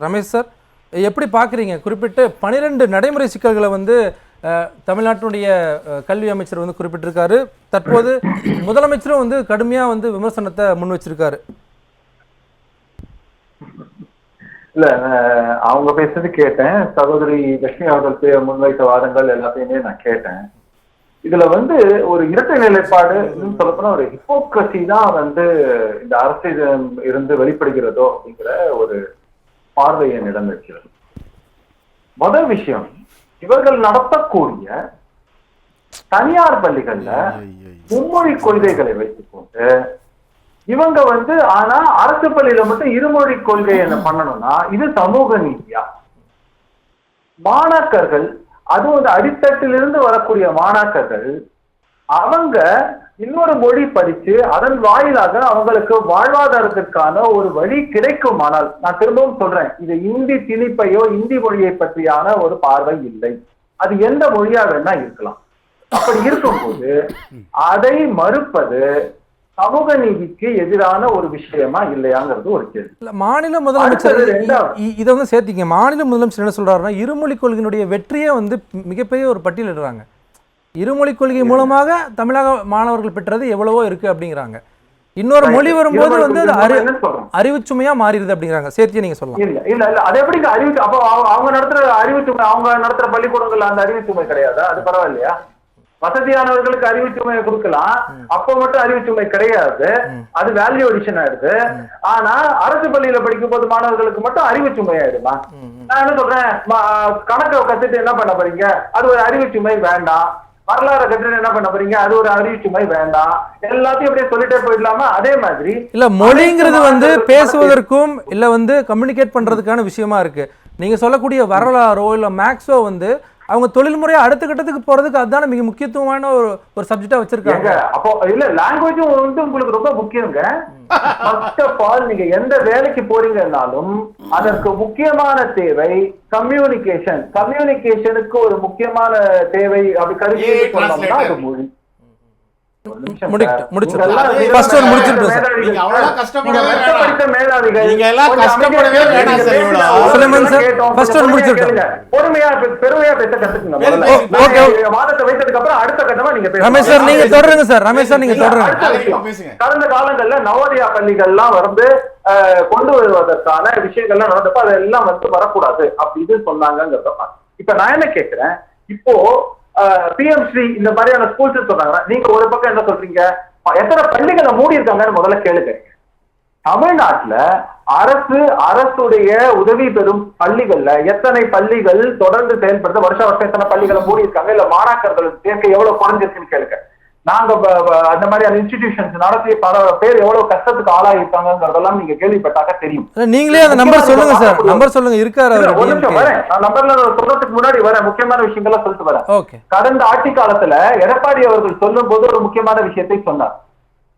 Ramesh sir எப்படி பார்க்குறீங்க? குறிப்பிட்டு பனிரெண்டு நடைமுறை சிக்கல்களை வந்து அஹ், தமிழ்நாட்டினுடைய கல்வி அமைச்சர் வந்து குறிப்பிட்டிருக்காரு. தற்போது முதலமைச்சரும் வந்து கடுமையாக வந்து விமர்சனத்தை முன் வச்சிருக்காரு. இல்ல அவங்க பேசுறது கேட்டேன். சகோதரி லட்சுமி அவர்கள் முன்வைத்த வாதங்கள் எல்லாத்தையுமே நான் கேட்டேன். இதுல வந்து ஒரு இரட்டை நிலைப்பாடு சொல்லப்போனா ஒரு ஹிப்போக்ரசி தான் வந்து இந்த அரசு இருந்து வெளிப்படுகிறதோ அப்படிங்கிற ஒரு பார்வை என்னிடம் இருக்கிறது. முதல் விஷயம் இவர்கள் நடத்தக்கூடிய தனியார் பள்ளிகள்ல மும்மொழி கொள்கைகளை வைத்துக்கொண்டு இவங்க வந்து ஆனா அரசு பள்ளியில மட்டும் இருமொழி கொள்கை என்ன பண்ணணும்னா இது சமூக நீதியா? மாணாக்கர்கள் அதுவும் வந்து அடித்தட்டிலிருந்து வரக்கூடிய மாணாக்கர்கள் அவங்க இன்னொரு மொழி படிச்சு அதன் வாயிலாக அவங்களுக்கு வாழ்வாதாரத்திற்கான ஒரு வழி கிடைக்குமானால் நான் திரும்பவும் சொல்றேன் இது இந்தி திணிப்பையோ இந்தி மொழியை பற்றியான ஒரு பார்வை இல்லை. அது எந்த மொழியா வேணா இருக்கலாம். அப்படி இருக்கும்போது அதை மறுப்பது சமூக நீதிக்கு எதிரான ஒரு விஷயமா இல்லையாங்கிறது ஒரு கேள்வி. இல்ல மாநில முதலமைச்சர் இதை வந்து சேர்த்திங்க மாநில முதலமைச்சர் என்ன சொல்றாருன்னா இருமொழி கொள்கையினுடைய வெற்றியே வந்து மிகப்பெரிய ஒரு பட்டியலிடுறாங்க. இருமொழி கொள்கை மூலமாக தமிழக மாணவர்கள் பெற்றது எவ்வளவோ இருக்கு அப்படிங்கிறாங்க. இன்னொரு மொழி வரும்போது வந்து அது அறிவுச்சுமையா மாறிடுது அப்படிங்கிறாங்க. சேர்த்தியே நீங்க சொல்லலாம். இல்ல இல்ல இல்ல. அது எப்படிங்க அறிவு அப்போ அவங்க- நடத்துற அறிவுச்சுமை அவங்க நடத்துற பள்ளிக்கூடங்கள்ல அந்த அறிவுச்சுமை கிடையாதா? அது பரவாயில்லையா? வசதியானவர்களுக்கு அறிவுச்சுமையை கொடுக்கலாம். அப்போ மட்டும் அறிவுச்சுமை கிடையாது. அது வேல்யூ அடிஷன் ஆயிடுது. ஆனா அரசு பள்ளியில படிக்கும் போது மாணவர்களுக்கு மட்டும் அறிவுச்சுமை ஆயிடுமா? நான் என்ன சொல்றேன்? கணக்கை கத்துட்டு என்ன பண்ண போறீங்க? அது ஒரு அறிவுச்சுமை வேண்டாம். வரலாறு கத்துட்டு என்ன பண்ண போறீங்க? அது ஒரு அறிவுச்சுமை வேண்டாம். எல்லாத்தையும் அப்படியே சொல்லிட்டே போயிடலாமா? அதே மாதிரி இல்ல மொழிங்கிறது வந்து பேசுவதற்கும் இல்ல வந்து கம்யூனிகேட் பண்றதுக்கான விஷயமா இருக்கு. நீங்க சொல்லக்கூடிய வரலாறோ இல்ல மேக்ஸோ வந்து அவங்க தொழில்முறையா அடுத்த கட்டத்துக்கு போறதுக்கு அதுதானே மிக முக்கியத்துவமான ஒரு ஒரு சப்ஜெக்டா வச்சிருக்காங்க. அப்போ இல்ல லாங்குவேஜும் வந்து உங்களுக்கு ரொம்ப முக்கியங்க. ஃபர்ஸ்ட் ஆஃப் ஆல் நீங்க எந்த வேலைக்கு போறீங்கன்னாலும் அதற்கு முக்கியமான தேவை கம்யூனிகேஷன் கம்யூனிகேஷனுக்கு ஒரு முக்கியமான தேவை அப்படி AI சொன்னோம்னா அது. மொழி பொறுமையா பெருமையா பேச கத்துக்குங்க வாதத்தை வைத்ததுக்கு அப்புறம் அடுத்த கட்டமா நீங்க. ரமேஷ் சார் நீங்க தொடருங்க சார். ரமேஷ் சார் நீங்க தொடருங்க. கடந்த காலங்கள்ல நவோதயா பள்ளிகள்லாம் வந்து அஹ், கொண்டு வருவதற்கான விஷயங்கள்லாம் நடந்தப்ப அதெல்லாம் வந்து வரக்கூடாது. அப்படி இது சொன்னாங்கிறத. இப்ப நான் என்ன கேக்குறேன் இப்போ பிஎம்சி இந்த மாதிரியான ஸ்கூல்ஸ் சொன்னாங்க. நீங்க ஒரு பக்கம் என்ன சொல்றீங்க? எத்தனை பள்ளிகளை மூடி இருக்காங்கன்னு முதல்ல கேளுங்க. தமிழ்நாட்டுல அரசு அரசுடைய உதவி பெறும் பள்ளிகள்ல எத்தனை பள்ளிகள் தொடர்ந்து செயல்படுத்த வருஷ வருஷம் எத்தனை பள்ளிகளை மூடி இருக்காங்க இல்ல மாணாக்கர்கள் சேர்க்கை எவ்வளவு குறைஞ்சிருக்குன்னு கேளுங்க. நாங்க ப- ப- அந்த மாதிரியான இன்ஸ்டிடியூஷன்ஸ் நடத்தி பல பேர் எவ்வளவு கஷ்டத்துக்கு ஆளாயிருக்காங்கிறதெல்லாம் நீங்க கேள்விப்பட்டாக்க தெரியும். நீங்களே அந்த நம்பர் சொல்லுங்க சார். நம்பர் சொல்லுங்க. இருக்காரு ஒரு நிமிஷம். வரேன். நான் நம்பர்ல சொல்றதுக்கு முன்னாடி வரேன். முக்கியமான விஷயங்களை சொல்லிட்டு வரேன். ஓகே. கடந்த ஆட்சி காலத்துல எடப்பாடி அவர்கள் சொல்லும் போது ஒரு முக்கியமான விஷயத்தை சொன்னார்.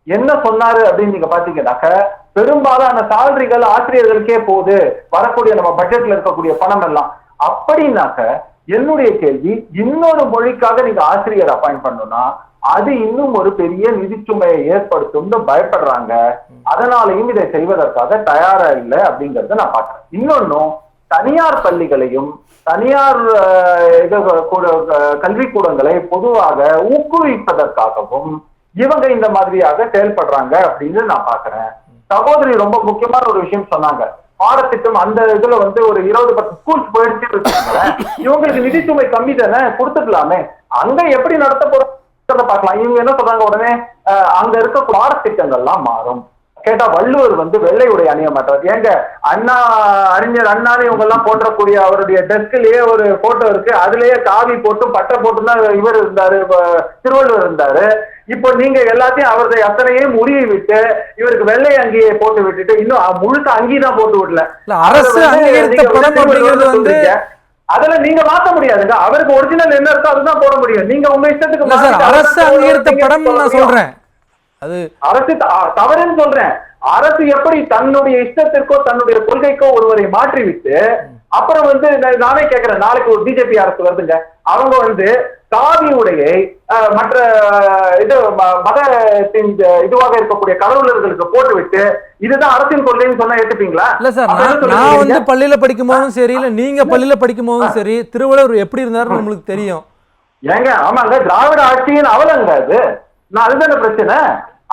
என்ன சொன்னாரு அப்படின்னு நீங்க பாத்தீங்கன்னாக்க பெரும்பாலான சாலரிகள் ஆசிரியர்களுக்கே போகுது. வரக்கூடிய நம்ம பட்ஜெட்ல இருக்கக்கூடிய பணம் எல்லாம். அப்படின்னாக்க என்னுடைய கேள்வி இன்னொரு மொழிக்காக நீங்க ஆசிரியர் அப்பாயிண்ட் பண்ணணும்னா அது இன்னும் ஒரு பெரிய நிதிச்சுமையை ஏற்படுத்தும்னு பயப்படுறாங்க. அதனாலையும் இதை செய்வதற்காக தயாரா இல்லை அப்படிங்கறத நான் பாக்குறேன் இன்னொன்னும் தனியார் பள்ளிகளையும் தனியார் கல்விக்கூடங்களை பொதுவாக ஊக்குவிப்பதற்காகவும் இவங்க இந்த மாதிரியாக செயல்படுறாங்க அப்படின்னு நான் பாக்குறேன் சகோதரி ரொம்ப முக்கியமான ஒரு விஷயம் சொன்னாங்க. பாடத்திட்டம் அந்த இதுல வந்து ஒரு இருபது பத்து ஸ்கூல்ஸ் போயிடுச்சு வச்சுக்கோங்களேன். இவங்களுக்கு நிதிச்சுமை கம்மி தானே கொடுத்துக்கலாமே. அங்க எப்படி நடத்த போறத பார்க்கலாம். இவங்க என்ன சொல்றாங்க உடனே அங்க இருக்க பாடத்திட்டங்கள்லாம் மாறும். கேட்டா வள்ளுவர் வந்து வெள்ளை உடை அணிய மாட்டார் ஏங்க அண்ணா அறிஞர் அண்ணான்னு இவங்க எல்லாம் போன்றக்கூடிய அவருடைய டெஸ்க்லயே ஒரு போட்டோ இருக்கு. அதுலயே காவி போட்டு பட்டை போட்டு தான் இவர் இருந்தாரு. திருவள்ளுவர் இருந்தாரு. இப்போ நீங்க எல்லாத்தையும் அவருடைய அத்தனையும் உருவி விட்டு இவருக்கு வெள்ளை அங்கியை போட்டு விட்டுட்டு இன்னும் முழுக்க அங்கி தான் போட்டு விடல. அரசு அதுல நீங்க மாத்த முடியாதுங்க. அவருக்கு ஒரிஜினல் என்ன இருக்கோ அதுதான் போட முடியும். நீங்க உங்க இஷ்டத்துக்கு சார் அரசு அங்கீகரித்த படம் நான். சொல்றேன். அது அரசு தவறுன்னு சொல்றேன். அரசு எப்படி தன்னுடைய இஷ்டத்திற்கோ தன்னுடைய கொள்கைக்கோ ஒருவரை மாற்றிவிட்டு அப்புறம் வந்து நான் கேட்கிறேன் நாளைக்கு ஒரு பிஜேபி அரசு வருதுங்க. அவங்க வந்து சாதி உடையை மற்ற இது மதத்தின் இதுவாக இருக்கக்கூடிய கடவுளர்களுக்கு போட்டு விட்டு இதுதான் அரசியல் கொள்கைன்னு சொன்னா ஏத்துப்பீங்களா? இல்ல சார் நான்? வந்து பள்ளியில படிக்கும் போதும் சரி இல்ல நீங்க பள்ளியில படிக்கும் போதும் சரி திருவள்ளுவர் எப்படி இருந்தாருன்னு நம்மளுக்கு தெரியும். ஏங்க ஆமாங்க திராவிட ஆட்சியின் அவலங்க அது. நான் அதுதானே பிரச்சனை.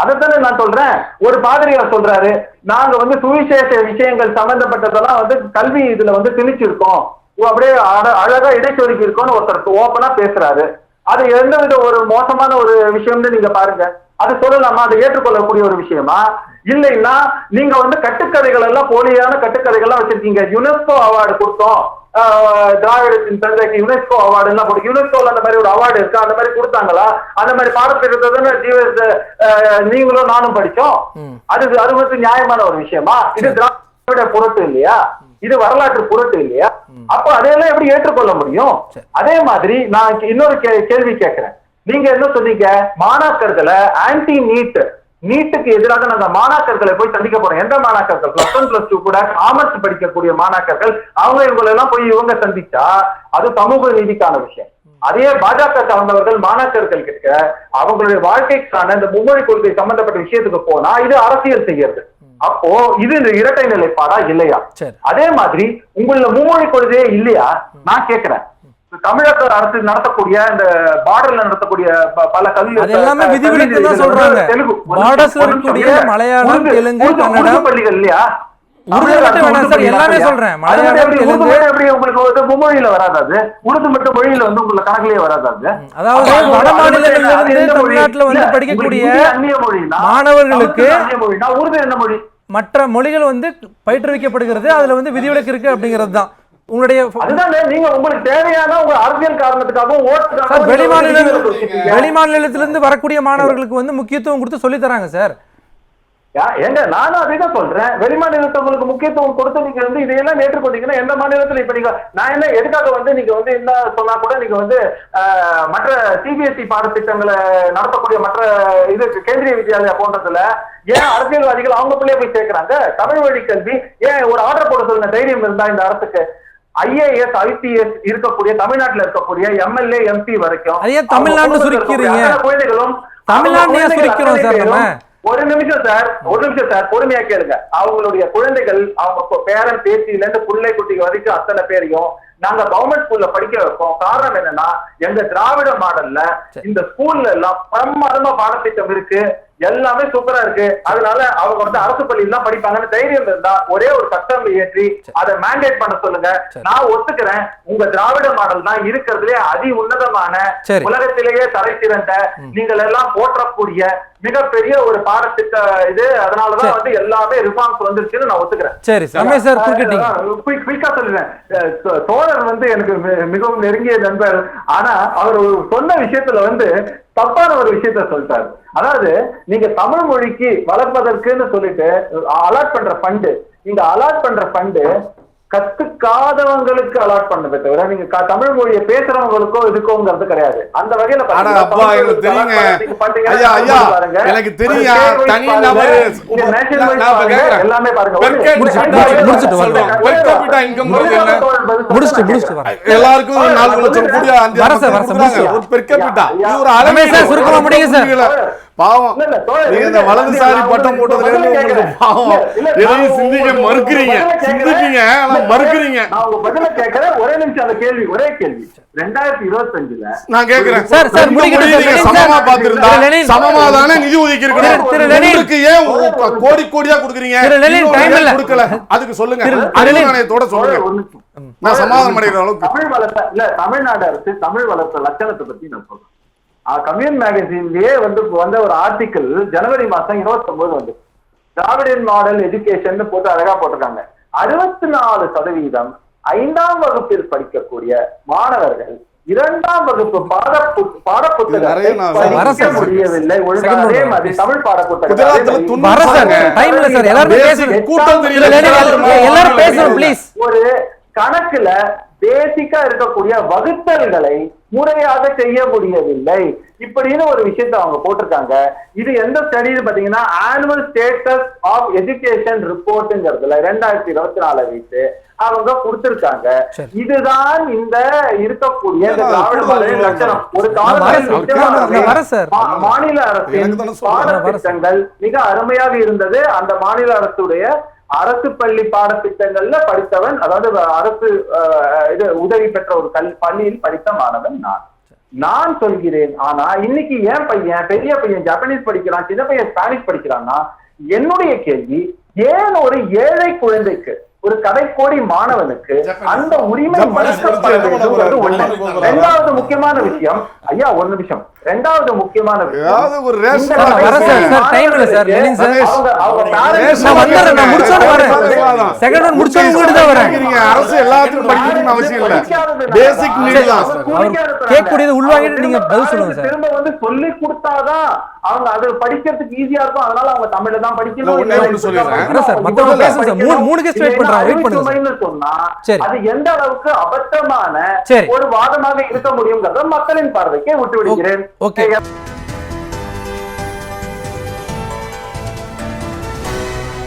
அதைத்தானே நான் சொல்றேன். ஒரு பாதிரியார் சொல்றாரு நாங்க வந்து சுவிசேஷ விஷயங்கள் சம்பந்தப்பட்டதெல்லாம் வந்து கல்வி இதுல வந்து திணிச்சிருக்கோம். ஓ, அப்படியே அழகா இடைச்சொருக்கி இருக்கோம்னு ஒருத்தர் ஓப்பனா பேசுறாரு. அது எந்த வித ஒரு மோசமான ஒரு விஷயம்னு நீங்க பாருங்க. அது சொல்லலாமா? அதை ஏற்றுக்கொள்ளக்கூடிய ஒரு விஷயமா? இல்லைன்னா நீங்க வந்து கட்டுக்கதைகள் எல்லாம் போலியான கட்டுக்கதைகள்லாம் வச்சிருக்கீங்க. யுனெஸ்கோ அவார்டு கொடுத்தோம். திராவிடத்தின் தந்தைக்கு யுனெஸ்கோ அவார்டு எல்லாம் கொடுக்கும் யுனெஸ்கோல அந்த மாதிரி ஒரு அவார்டு இருக்கு? அந்த மாதிரி கொடுத்தாங்களா? அந்த மாதிரி பாடத்திட்டத்தை தானே ஜீவ ஆஹ் நீங்களும் நானும் படிச்சோம். அது அது வந்து நியாயமான ஒரு விஷயமா? இது திராவிட புரட்டு இல்லையா? இது வரலாற்று புரட்டு இல்லையா? அப்ப அதையெல்லாம் எப்படி ஏற்றுக்கொள்ள முடியும். அதே மாதிரி நான் இன்னொரு கேள்வி கேட்கிறேன். நீங்க என்ன சொன்னீங்க? மாணாக்கர்களை ஆன்டி நீட் நீட்டுக்கு எதிராக நாங்க மாணாக்கர்களை போய் சந்திக்க போறோம். எந்த மாணாக்கர்கள்? பிளஸ் ஒன் பிளஸ் டூ கூட காமர்ஸ் படிக்கக்கூடிய மாணாக்கர்கள் அவங்க இவங்களை எல்லாம் போய் இவங்க சந்திச்சா அது சமூக நீதிக்கான விஷயம். அதே பாஜக சார்ந்தவர்கள் மாணாக்கர்கள் கிட்ட அவங்களுடைய வாழ்க்கைக்கான இந்த மும்மொழி கொள்கை சம்பந்தப்பட்ட விஷயத்துக்கு போனா இது அரசியல் செய்யறது. அப்போ இது இந்த இரட்டை நிலைப்பாடா இல்லையா? அதே மாதிரி உங்கள மும்மொழி கொள்கையே இல்லையா? நான் கேக்குறேன். தமிழக அரசு நடத்தக்கூடிய இந்த பார்டர்ல நடத்தக்கூடிய பல கல்வி அது எல்லாமே விதிவிலக்கு தான் சொல்றாங்க. தெலுங்கு ஒரு Borders ல நிமிஷம், ஒரு நிமிஷம் இருக்கக்கூடிய. மலையாளம், தெலுங்கு, கன்னடம். பள்ளிகள் இல்லையா எல்லாமே? சொல்றேன். உங்களுக்கு மும்மொழியில வராது அது உருது மட்டும் மொழியில வந்து உங்களுக்கு கணக்குலயே வராது அது அதாவது வட மாநிலங்கள்ல இருந்து? தமிழ்நாட்டுல வந்து படிக்கக்கூடிய மாணவர்களுக்கு உருது என்ன மொழி மற்ற மொழிகள் வந்து பயிற்றுவிக்கப்படுகிறது அதுல வந்து விதிவிலக்கு இருக்கு அப்படிங்கிறது தான் உங்களுடைய நீங்க உங்களுக்கு தேவையான உங்க அரசியல் காரணத்துக்காகவும் சார் ஓட்டுக்காகவும் வெளி நீங்க மாநில விதிவிலக்கு வச்சிருக்கீங்க. வெளி மாநிலத்திலிருந்து வரக்கூடிய மாணவர்களுக்கு வந்து முக்கியத்துவம் கொடுத்து சொல்லி தராங்க சார். ஏங்க நானும் அதே தான் சொல்றேன். வெளி மாநிலத்தவங்களுக்கு முக்கியத்துவம் கொடுத்து நீங்க வந்து இதையெல்லாம் ஏற்றுக்கொண்டீங்கன்னா எந்த மாநிலத்துல இப்ப நீங்க நான் என்ன எதுக்காக வந்து நீங்க வந்து என்ன சொன்னா கூட நீங்க வந்து மற்ற சிபிஎஸ்இ பாடத்திட்டங்களை நடத்தக்கூடிய மற்ற இது கேந்திரிய வித்யாலயா போன்றதுல ஏன் அரசியல்வாதிகள் அவங்க பிள்ளைய போய் சேர்க்கறாங்க? தமிழ் வழி கல்வி ஏன் ஒரு ஆர்டர் போட சொல்லுங்க தைரியம் இருந்தா இந்த அரசுக்கு? ஐஏஎஸ் ஐபிஎஸ் இருக்கக்கூடிய தமிழ்நாட்டுல இருக்கக்கூடிய எம்எல்ஏ எம்பி வரைக்கும் அது சுருக்கிறீங்க? குழந்தைகளும் சுருக்கிறோம் சார் நம்ம. பேரும் ஒரு நிமிஷம் சார் ஒரு நிமிஷம் சார் பொறுமையா கேளுங்க அவங்களுடைய குழந்தைகள் அவங்க பேரன் பேத்தியில இருந்து பிள்ளை குட்டிகள் வரைக்கும் அத்தனை பேரையும் நாங்க கவர்மெண்ட் ஸ்கூல்ல படிக்க வைப்போம் காரணம் என்னன்னா எங்க திராவிட மாடல்ல இந்த ஸ்கூல்ல எல்லாம் பிரமாதமா பாடத்திட்டம் இருக்கு எல்லாமே சூப்பரா இருக்கு. அதனால அவங்க வந்து அரசு பள்ளியில தான் படிப்பாங்கன்னு தைரியம் இருந்தா ஒரே ஒரு சட்டம் இயற்றி அதை மேண்டேட் பண்ண சொல்லுங்க. நான் ஒத்துக்கிறேன். உங்க திராவிட மாடல் தான் இருக்கிறதுலே அதி உன்னதமான. உலகத்திலேயே தலை சிறந்த நீங்கள் எல்லாம் போற்றக்கூடிய மிகப்பெரிய ஒரு பாடத்திட்ட இது. அதனாலதான் வந்து எல்லாமே ரிஃபார்ம்ஸ் வந்துருச்சுன்னு நான் ஒத்துக்கிறேன். சரி சார். குயிக்கா சொல்லுவேன் அஹ் சோ- சோழர் வந்து எனக்கு மிகவும் நெருங்கிய நண்பர். ஆனா அவர் சொன்ன விஷயத்துல வந்து தப்பான ஒரு விஷயத்த சொல்லிட்டாரு. அதாவது நீங்க தமிழ் மொழிக்கு வளர்ப்பதற்குன்னு சொல்லிட்டு அலாட் பண்ற ஃபண்டு நீங்க அலாட் பண்ற ஃபண்டு கத்துக்காதவங்களுக்கு அலாட் பண்ணதை தவிர நீங்க தமிழ் மொழியை பேசுறவங்களுக்கோ இதுக்கோங்கிறது கிடையாது. அந்த வகையில பாருங்க. எனக்கு தெரியும் தனி நபர். எல்லாமே பாருங்க. எல்லாருக்கும் நாலு லட்சம் கூடிய ஒரு இது ஒரு சார், சுருக்கமா சார். பாவம். இந்த வலதுசாரி பட்டம் போட்டதுல இருந்து உங்களுக்கு. பாவம். எதையும் சிந்திக்க மறுக்கிறீங்க. சிந்திக்கீங்க ஆனா மறுக்கிறீங்க. நான் உங்க பதில கேட்கிறேன் ஒரே நிமிஷம் அந்த கேள்வி ஒரே கேள்வி. ரெண்டாயிரத்தி இருபத்தஞ்சுல நான் கேக்குறேன். சார், சமமா. சமமா தானே நிதி ஒதுக்கி இருக்கணும். உங்களுக்கு ஏன் கோடி கோடியா கொடுக்குறீங்க. கொடுக்கல. அதுக்கு சொல்லுங்க. அறிவு. நாணயத்தோட சொல்லுங்க. நான் சமாதானம் அடைகிற அளவுக்கு. தமிழ் வளர்த்த இல்ல தமிழ்நாடு அரசு தமிழ் வளர்த்த லட்சணத்தை பத்தி நான் சொல்றேன். கம்யூன் மேகசின்லயே வந்து வந்த ஒரு ஆர்டிக்கிள் ஜனவரி மாசம் இருபத்தி ஒன்பது வந்து திராவிடன் மாடல் எஜுகேஷன் போட்டு அழகா போட்டிருக்காங்க. அறுபத்தி நாலு சதவீதம் ஐந்தாம் வகுப்பில் படிக்கக்கூடிய மாணவர்கள் இரண்டாம் வகுப்பு பாட சார். முடியவில்லை. அதே. மாதிரி தமிழ் ப்ளீஸ் ஒரு கணக்குல பேசிக்கா இருக்கக்கூடிய வகுத்தல்களை முறையாக செய்ய முடியவில்லை இப்படின்னு ஒரு விஷயத்தை அவங்க போட்டிருக்காங்க. இது எந்த ஸ்டடின்னு பாத்தீங்கன்னா ஆனுவல் ஸ்டேட்டஸ் ஆஃப் எஜுகேஷன் ரிப்போர்ட்ங்கிறதுல ரெண்டாயிரத்தி இருபத்தி நாலு வைத்து அவங்க கொடுத்திருக்காங்க. இதுதான் இந்த இருக்கக்கூடிய இந்த ஏன்னா, திராவிட கூடுதல் மாடலின் லட்சணம். ஒரு காலத்தில் மாநில அரசின். பாடத்திட்டங்கள் மிக அருமையாக இருந்தது. அந்த மாநில அரசுடைய அரசு பள்ளி பாடத்திட்டங்கள்ல படித்தவன் அதாவது அரசு இது உதவி பெற்ற ஒரு கல் பள்ளியில் படித்த மாணவன் நான். நான் சொல்கிறேன் ஆனா இன்னைக்கு என் பையன் பெரிய பையன் ஜப்பனீஸ் படிக்கிறான் சின்ன பையன் ஸ்பானிஷ் படிக்கிறான்னா என்னுடைய கேள்வி ஏன் ஒரு ஏழை குழந்தைக்கு ஒரு கடைக்கோடி மாணவனுக்கு ஜப்பனீஸ். அந்த உரிமை ரெண்டாவது முக்கியமான விஷயம் ஐயா ஒரு நிமிஷம். ரெண்டாவது முக்கியமான அரசு எல்லாத்துக்கும் படிக்கணும்னு அவசியம் இல்ல. பேசிக் நீட் தான் அவர் கேட்கக்கூடியது உள்வாங்கிட்டு நீங்க பதில் சொல்லுங்க சார். திரும்ப வந்து சொல்லி கொடுத்தாதான் அவங்க அது படிக்கிறதுக்கு ஈஸியா இருக்கும். அதனால அவங்க தமிழ்ல தான் படிக்கணும். ஒண்ணே ஒண்ணு சொல்லிடுறேன். அதான் சார், மத்தவங்க பேசுங்க. சார். மூணு- மூணு wait பண்றாங்க. wait பண்ணுங்க சார். அது எந்த அளவுக்கு அபத்தமான. ஒரு வாதமாக இருக்க முடியுங்கிறத மக்களின் பார்வைக்கே விட்டு விடுகிறேன் ஓகே